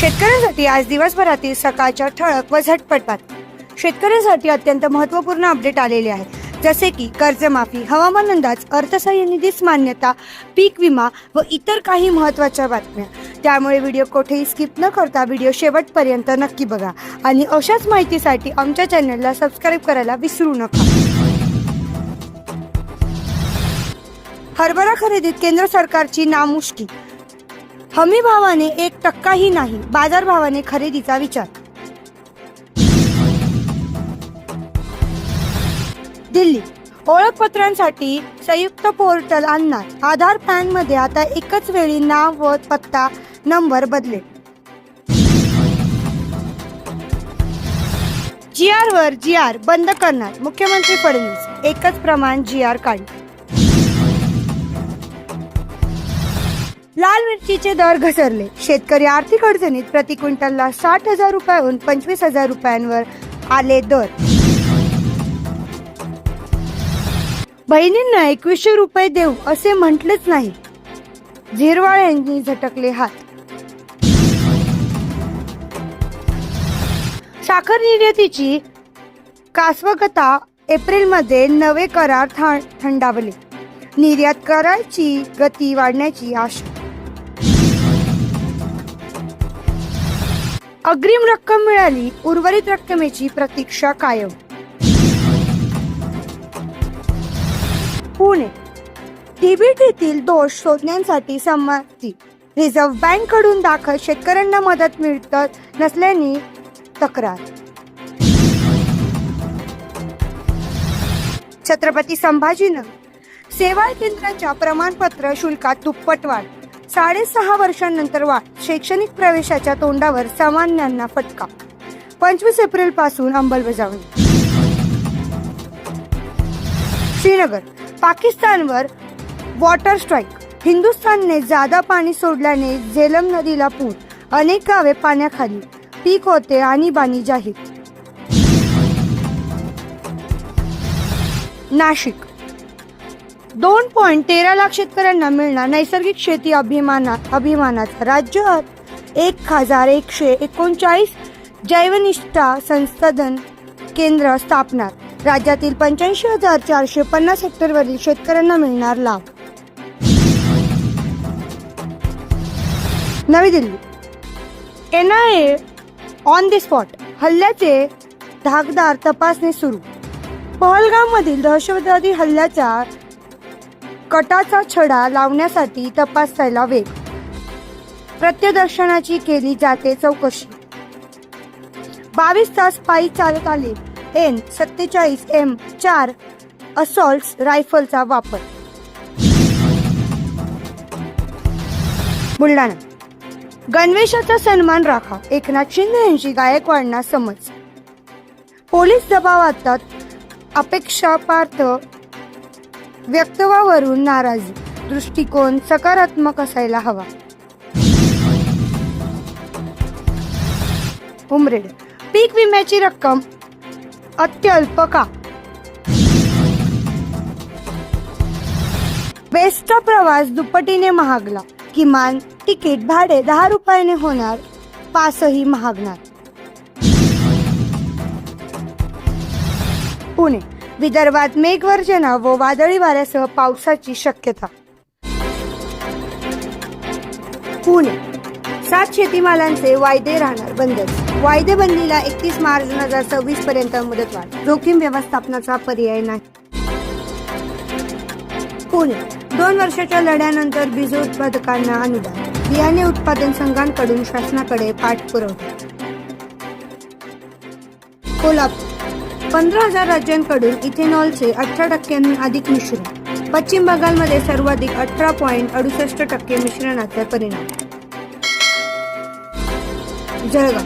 शेतकऱ्यांसाठी आज दिवसभरातील सकाळच्या ठळक व झटपट बातम्या. शेतकऱ्यांसाठी अत्यंत महत्त्वपूर्ण अपडेट आलेले आहेत. जसे की कर्जमाफी हवामान अंदाज अर्थसहाय्य निधीस मान्यता पीक विमा व इतर काही महत्त्वाच्या बातम्या. त्यामुळे व्हिडिओ कोठेही स्किप न करता व्हिडिओ शेवटपर्यंत नक्की बघा. आणि अशाच माहितीसाठी आमच्या चॅनलला सबस्क्राईब करायला विसरू नका. हरभरा खरेदीत केंद्र सरकारची नामुष्की. हमी भावाने एक टक्काही नाही बाजार भावाने खरेदीचा विचार. दिल्ली. ओळखपत्रांसाठी संयुक्त पोर्टल आणणार. आधार पॅनमध्ये आता एकच वेळी नाव व पत्ता नंबर बदलेल. जी आर वर जी आर बंद करणार. मुख्यमंत्री फडणवीस. एकच प्रमाण जी आर काढले लाल मिरचीचे दर घसरले. शेतकरी आर्थिक अडचणीत प्रति क्विंटलला साठ हजार रुपयाहून पंचवीस हजार रुपयांवर आले दर. बहिणींना एकवीसशे रुपये देऊ असे म्हटलेच नाही. झिरवाळ यांनी झटकले हात. साखर निर्यातीची कासवकता एप्रिलमध्ये नवे करार थंडावले. निर्यात करायची गती वाढण्याची आशा. अग्रिम रक्कम मिळाली उर्वरित रक्कमेची प्रतीक्षा कायम. पुणे. डीबीटीतील दोष शोधण्यासाठी संमती. रिझर्व्ह बँककडून दाखल शेतकऱ्यांना मदत मिळत नसल्याने तक्रार. छत्रपती संभाजीनगर. सेवा केंद्राच्या प्रमाणपत्र शुल्कात दुप्पट वाढ. साडेसहा वर्षांनंतर वाढ शैक्षणिक प्रवेशाच्या तोंडावर सामान्यांना फटका. पंचवीस एप्रिलपासून अंमलबजावणी. श्रीनगर पाकिस्तानवर वॉटर स्ट्राईक. हिंदुस्थानने जादा पाणी सोडल्याने झेलम नदीला पूर. अनेक गावे पाण्याखाली. पीक होते आणि बाणी जाहीर. नाशिक दोन पॉईंट तेरा लाख शेतकऱ्यांना मिळणार नैसर्गिक शेती अभिमानात अभिमानात. राज्यात एक हजार एकशे एकोणचाळीस जैवनिष्ठा संसाधन केंद्र स्थापणार. राज्यातील पंच्याऐंशी हजार चारशे पन्नास हेक्टरवरील शेतकऱ्यांना मिळणार लाभ. नवी Delhi. N I A on the spot हल्ल्याचे धाकदार तपासणी सुरू. पहलगाममधील दहशतवादी हल्ल्याच्या कटाचा छडा लावण्यासाठी तपासायला वेग. प्रत्यदर्शनाची केली जाते चौकशी. बावीस तास पायी चालत आले. एन सत्तेचाळीस एम चार असॉल्ट रायफलचा वापर. बुलढाणा. गणवेशाचा सन्मान राखा. एकनाथ शिंदे यांची गायकवाडना समज. पोलीस दबावात अपेक्षापार्थ व्यक्तवावरून नाराजी. दृष्टिकोन सकारात्मक असायला हवा. उमरेड. पीक विम्याची रक्कम अत्यल्प का? बेस्टचा प्रवास दुपटीने महागला. किमान तिकीट भाडे दहा रुपयाने होणार पासही महागणार. पुणे. विदर्भात मेघवर्जना व वादळी वाऱ्यासह पावसाची शक्यता. पुणे. सात शेतीमालांचे वायदे राहणार बंद वायदे बंदीला एकतीस मार्च दोन हजार सव्वीस पर्यंत मुदतवाढ. जोखीम व्यवस्थापनाचा पर्याय नाही. पुणे. दोन वर्षाच्या लढ्यानंतर बीज उत्पादकांना अनुदान. बियाणे उत्पादन संघांकडून शासनाकडे पाठपुरवठा कोल्हापूर. पंधरा हजार राज्यांकडून इथेनॉलचे अठरा टक्क्यांहून अधिक मिश्रण. पश्चिम बंगालमध्ये सर्वाधिक अठरा पॉईंट अडुसष्ट टक्के मिश्रणाचा परिणाम. जळगाव.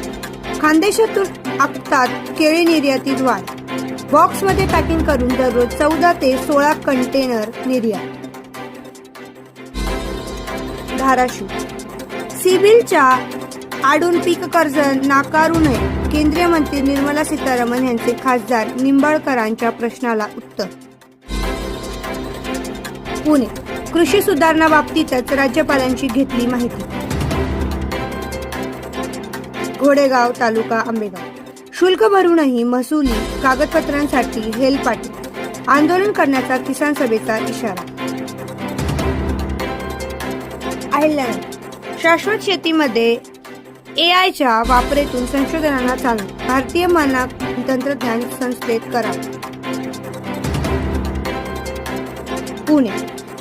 खानदेशातून आखतात केळी निर्यातीत वाढ बॉक्समध्ये पॅकिंग करून दररोज चौदा ते सोळा कंटेनर निर्यात. धाराशिव. सिबिलच्या आडून पीक कर्ज नाकारू नये. केंद्रीय मंत्री निर्मला सीतारामन यांचे खासदार निंबाळकरांच्या प्रश्नाला उत्तर. पुणे. कृषी सुधारणा बाबतीतच राज्यपालांची घेतली माहिती. घोडेगाव तालुका आंबेगाव. शुल्क भरूनही महसुली कागदपत्रांसाठी हेलपाटी. आंदोलन करण्याचा किसान सभेचा इशारा. अहिल्यानगर शाश्वत शेतीमध्ये ए आयच्या वापरेतून संशोधनाला चालू भारतीय मानक तंत्रज्ञान संस्थेत करा पुणे.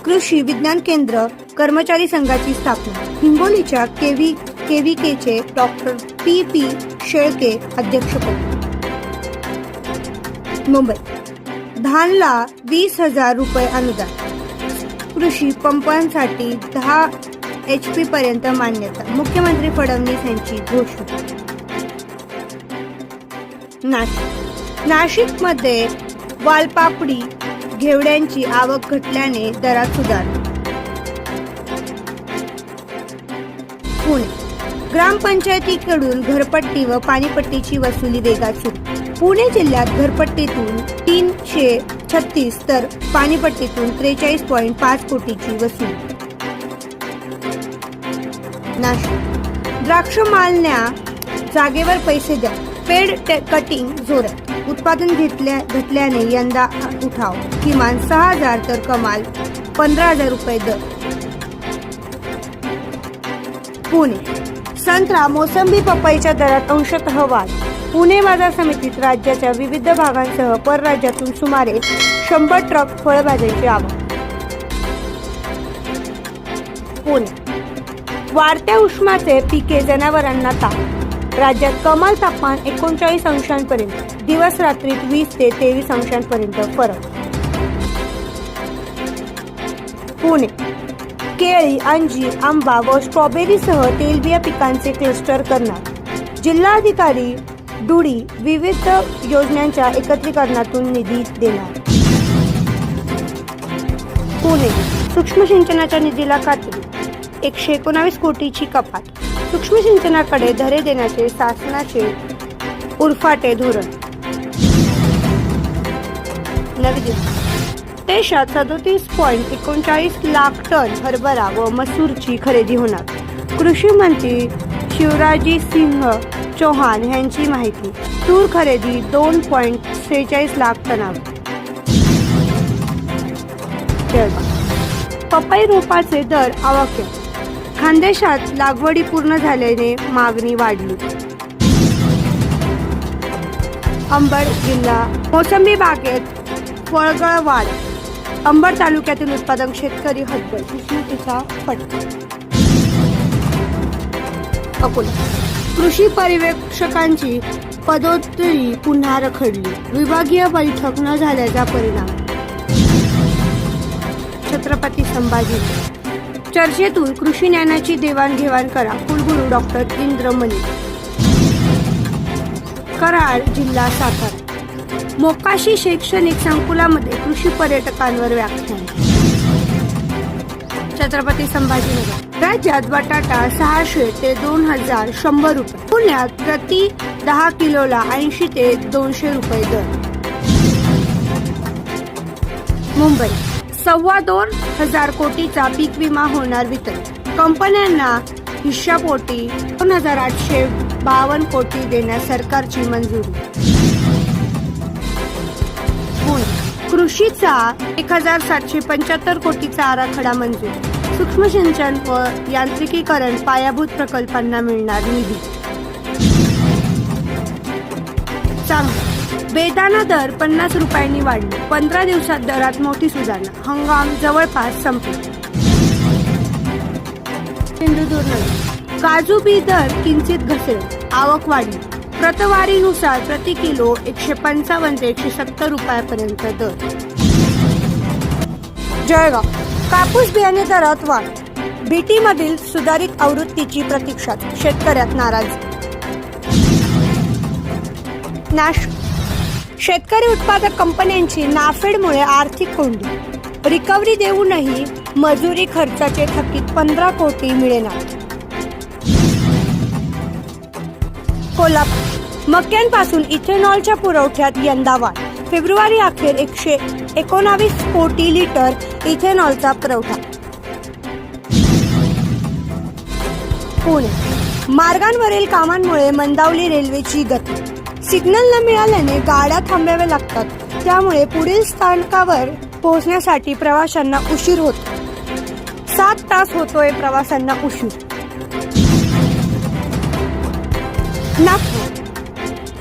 कृषी विज्ञान केंद्र कर्मचारी संघाची स्थापना. हिंगोलीच्या केव्ही केचे डॉक्टर पी पी शेळके अध्यक्षपद. मुंबई. धानला वीस हजार रुपये अनुदान. कृषी पंपांसाठी दहा एच पी पर्यंत मान्यता. मुख्यमंत्री फडणवीस यांची घोषणा. नाशिक. नाशिकमध्ये वालपापडी घेवड्यांची आवक घटल्याने दरात सुधारणा. पुणे. ग्रामपंचायतीकडून घरपट्टी व पाणीपट्टीची वसुली वेगात सुरू. पुणे जिल्ह्यात घरपट्टीतून तीनशे छत्तीस तर पाणीपट्टीतून त्रेचाळीस पॉईंट पाच कोटीची वसुली. नाशिक द्राक्ष मालण्या जागेवर पैसे द्या. पेड कटिंग जोरात उत्पादन घेतल्या घेतल्याने यंदा उठाव. किमान सहा हजार तर कमाल पंधरा हजार रुपये दर. पुणे. संत्रा मोसंबी पपईच्या दरात अंशतः वाढ. पुणे बाजार समितीत राज्याच्या विविध भागांसह परराज्यातून सुमारे शंभर ट्रक फळभाज्यांची आवक. ऊन वाढत्या उष्माचे पिके जनावरांना ताप. राज्यात कमाल तापमान एकोणचाळीस अंशांपर्यंत दिवस रात्रीत वीस ते तेवीस अंशांपर्यंत फरक. पुणे. केळी अंजीर आंबा व स्ट्रॉबेरीसह तेलबिया पिकांचे क्लस्टर करणार. जिल्हाधिकारी डुडी विविध योजनांच्या एकत्रीकरणातून निधी देणार. पुणे. सूक्ष्म सिंचनाच्या निधीला खात्री एकशे एकोणावीस कोटीची कपात. सूक्ष्म सिंचनाकडे धरे देण्याचे शासनाचे उरफाटे धोरण. नवी दिल्ली. देशात सदोतीस पॉईंट एकोणचाळीस लाख टन हरभरा व मसूरची खरेदी होणार. कृषी मंत्री शिवराजी सिंह चौहान यांची माहिती. तूर खरेदी दोन पॉईंट सेहेचाळीस लाख टनावर. जळगाव पपई रोपाचे दर आवाक्य खानदेशात लागवडी पूर्ण झाल्याने मागणी वाढली. अंबड जिल्हा मोसंबी बागेत फळगळ वाढ. अंबड तालुक्यातील उत्पादक शेतकरी हद्द उष्णतेचा फटका. अकोला. कृषी पर्यवेक्षकांची पदोत्तरी पुन्हा रखडली. विभागीय बैठक न झाल्याचा परिणाम. छत्रपती संभाजी चर्चेतून कृषी ज्ञानाची देवाणघेवाण करा. कुलगुरू डॉक्टर इंद्रमणी. कराड जिल्हा सातारा. मोकाशी शैक्षणिक संकुलामध्ये कृषी पर्यटकांवर व्याख्यान. छत्रपती संभाजीनगर. राज्यात बटाटा सहाशे ते दोन हजार शंभर रुपये. पुण्यात प्रति दहा किलोला ऐंशी ते दोनशे रुपये दर. मुंबई. सव्वा दोन हजार कोटीचा पीक विमा होणार वितरण. कंपन्यांना हिश्शापोटी दोन हजार आठशे बावन्न कोटी देण्यास सरकारची मंजुरी. कृषीचा एक हजार सातशे पंच्याहत्तर कोटीचा आराखडा मंजूर. सूक्ष्म सिंचन व यांत्रिकीकरण पायाभूत प्रकल्पांना मिळणार निधी. चांगलं. बेदाना दर पन्नास रुपयांनी वाढले. पंधरा दिवसात दरात मोठी सुधारणा. हंगाम जवळपास संपला. सिंधुदुर्ग. काजू बी दर किंचित घसेल आवक वाढली. प्रतवारीनुसार प्रति किलो एकशे पंचावन्न ते एकशे सत्तर रुपयापर्यंत दर. जळगाव. कापूस बियाणे दरात वाढ. बीटी मधील सुधारित आवृत्तीची प्रतीक्षा. शेतकऱ्यात नाराज. नाश शेतकरी उत्पादक कंपन्यांची नाफेडमुळे आर्थिक कोंडी. रिकव्हरी देऊनही मजुरी खर्चाचे थकीत पंधरा कोटी मिळेनार कोल्हापूर. मक्यांपासून इथेनॉलच्या पुरवठ्यात यंदा वाढ. फेब्रुवारी अखेर एकशे एकोणावीस कोटी लिटर इथेनॉलचा पुरवठा. पुणे. मार्गांवरील कामांमुळे मंदावली रेल्वेची गती. सिग्नल न मिळाल्याने गाड्या थांबाव्या लागतात. त्यामुळे पुढील स्थानकावर पोहोचण्यासाठी प्रवाशांना उशीर होतो. सात तास होतोय प्रवाशांना उशीर. नागपूर.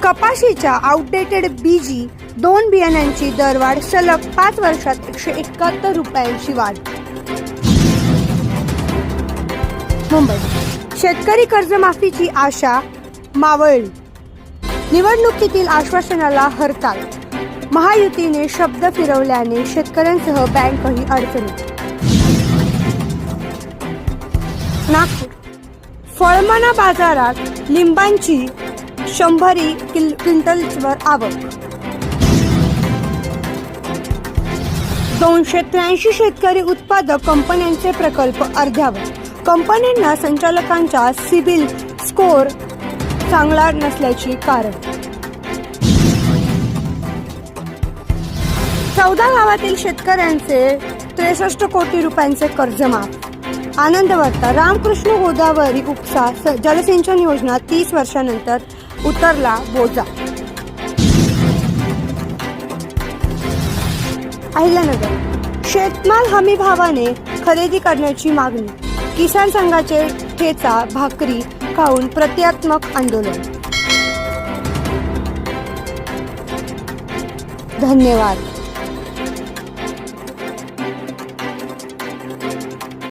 कपाशीच्या आउटडेटेड बीजी दोन बियाण्यांची दरवाढ सलग पाच वर्षात एकशे एकाहत्तर रुपयांची वाढ. मुंबई. शेतकरी कर्जमाफीची आशा मावळली. निवडणुकीतील आश्वासनाला हरताळ महायुतीने शब्द फिरवल्याने शेतकऱ्यांसह बँकही अडचणीत. नागपूर. फळमाना बाजारात लिंबांची शंभरी किल क्विंटल्सवर आवक. दोनशे त्र्याऐंशी शेतकरी उत्पादक कंपन्यांचे प्रकल्प अर्ध्यावर. कंपन्यांना संचालकांचा सिबिल स्कोअर चांगला नसल्याची कारण. चौदा गावातील शेतकऱ्यांचे त्रेसष्ट कोटी रुपयांचे कर्ज माफ आनंद वार्ता रामकृष्ण गोदावरी उपसा स- जलसिंचन योजना तीस वर्षानंतर उतरला बोजा. अहिल्यानगर शेतमाल हमी भावाने खरेदी करण्याची मागणी. किसान संघाचे ठेचा भाकरी खाऊन प्रतियात्मक आंदोलन. धन्यवाद.